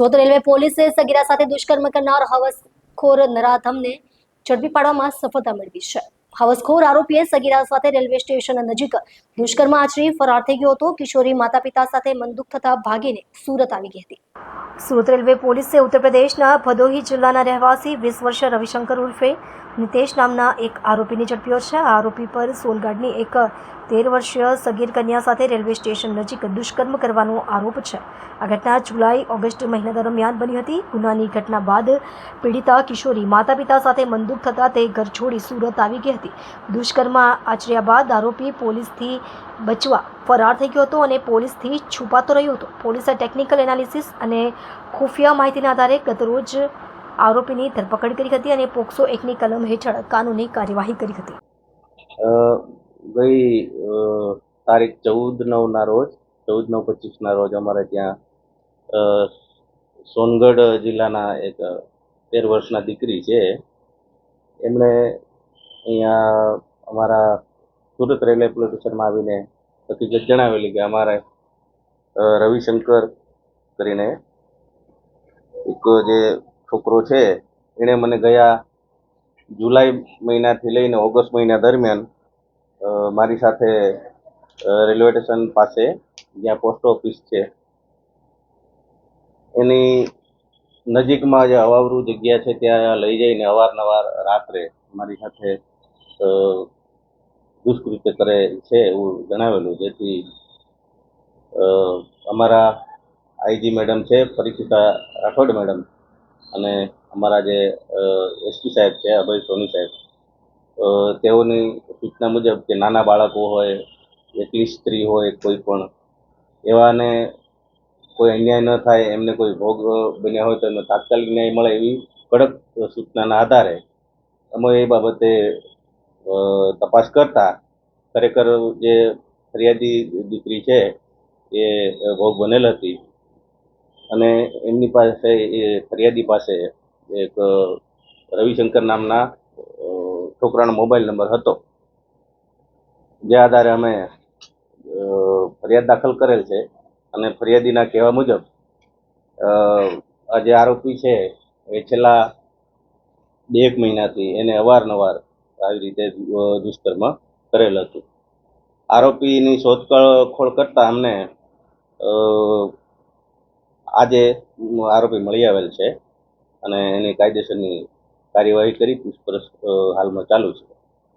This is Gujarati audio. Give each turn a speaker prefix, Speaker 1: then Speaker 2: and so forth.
Speaker 1: સુરત રેલવે પોલીસે સગીરા સાથે દુષ્કર્મ કરનાર હવસખોર નરાધમને ઝડપી પાડવામાં સફળતા મેળવી છે. હવસખોર આરોપીએ સગીરા સાથે રેલવે સ્ટેશન નજીક દુષ્કર્મ આચરી ફરાર થઈ ગયો હતો. કિશોરી માતા પિતા સાથે મનદુખ થતા ભાગીને સુરત આવી ગઈ હતી. સુરત રેલવે પોલીસે ઉત્તર ભદોહી જિલ્લાના રહેવાસી વીસ વર્ષીય રવિશંકર ઉર્ફે નિતેશ નામના એક આરોપીને ઝડપ્યો છે. આ આરોપી પર સોનગઢની એક તેર વર્ષીય સગીર કન્યા સાથે રેલવે સ્ટેશન નજીક દુષ્કર્મ કરવાનો આરોપ છે. આ ઘટના જુલાઈ, ઓગસ્ટ મહિના દરમિયાન બની હતી. ગુનાની ઘટના બાદ પીડિતા કિશોરી માતા પિતા સાથે મંદુક થતાં તે ઘર છોડી સુરત આવી ગઈ હતી. દુષ્કર્મ આચર્યા બાદ આરોપી પોલીસથી બચવા ફરાર થઈ ગયો હતો અને પોલીસથી છુપાતો રહ્યો હતો. પોલીસે ટેકનિકલ એનાલિસિસ અને ખુફિયા માહિતીના આધારે ગતરોજ આરોપીની ધરપકડ કરી હતી અને પોક્સો એકની કલમ હેઠળ કાનૂની કાર્યવાહી કરી હતી.
Speaker 2: ગઈ તારીખ ચૌદ નવના રોજ ચૌદ નવ પચીસના રોજ અમારે ત્યાં સોનગઢ જિલ્લાના એક તેર વર્ષના દીકરી છે. એમણે અહીંયા અમારા સુરત રેલવે પોલીસ સ્ટેશનમાં આવીને હકીકત જણાવેલી કે અમારે રવિશંકર કરીને એક જે છોકરો છે, એણે મને ગયા જુલાઈ મહિનાથી લઈને ઓગસ્ટ મહિના દરમિયાન મારી સાથે રેલવે સ્ટેશન પાસે જ્યાં પોસ્ટ ઓફિસ છે, એની નજીકમાં જે અવાવરું જગ્યા છે, ત્યાં લઈ જઈને અવારનવાર રાત્રે મારી સાથે દુષ્કૃત્ય કરે છે એવું જણાવેલું, જેથી અમારા આઈજી મેડમ છે પરિચિતા રાઠોડ મેડમ અને અમારા જે એસપી સાહેબ છે, અભય સોની સાહેબ. તેઓની સૂચના મુજબ કે નાના બાળકો હોય એકલી સ્ત્રી હોય, કોઈ પણ, એવાને કોઈ અન્યાય ન થાય, એમને કોઈ ભોગ બન્યા હોય તો એમને તાત્કાલિક ન્યાય મળે એવી કડક સૂચનાના આધારે. અમે એ બાબતે તપાસ કરતા ખરેખર જે ફરિયાદી દીકરી છે, એ ભોગ બનેલ હતી. અને એમની પાસે, એ ફરિયાદી પાસે એક રવિશંકર નામના છોકરાનો મોબાઈલ નંબર હતો. જે આધારે અમે ફરિયાદ દાખલ કરેલ છે. અને ફરિયાદીના કહેવા મુજબ જે આરોપી છે, એ છેલ્લા બે એક મહિનાથી એને અવારનવાર આવી રીતે દુષ્કર્મ કરેલ હતું. આરોપીની શોધખોળ કરતા અમને આજે આરોપી મળી આવેલ છે અને એની કાયદેસરની કાર્યવાહી કરી પૂછપરછ હાલમાં ચાલુ છે.